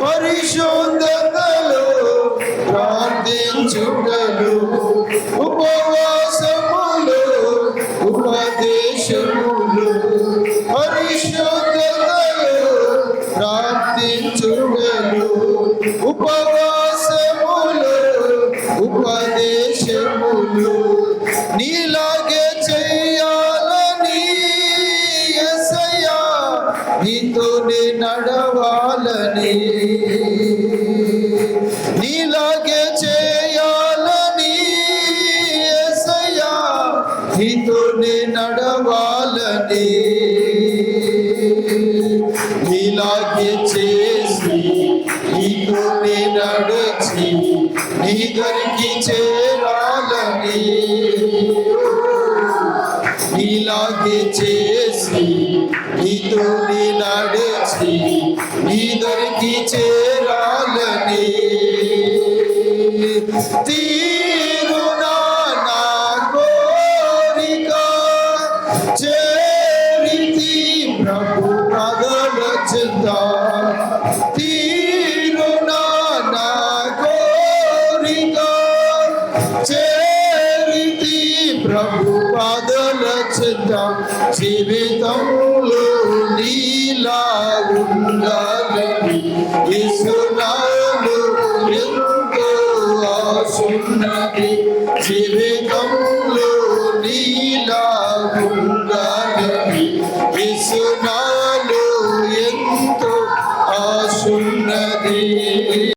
పరిశుద్ధతలో ప్రార్థించుటలు ఉపవాసములు ఉపదేశములు పరిశుద్ధతలో ప్రార్థించుటలు ఉపవాసములు ఉపదేశములు నీలాగే నీతోనే నడవాలని నీలాగే చేయాలని ఎసయా నీతోనే నడవాలని నీలాగే చేసి నీతోనే నడచి నీ దొరికి చేరాలని నీలాగే చేసి ভিতরে নাড়েছি ভিতরে কিছে লালনে প্রভু পাগল চিন্তা। প্রভু পাদ సిద్ధ జీవితంలో నీలా ఉండాలని ఇసునాలు ఎంతో ఆసున్నది జీవితంలో నీలా ఉండాలని ఇసునాలు ఎంతో ఆసున్నది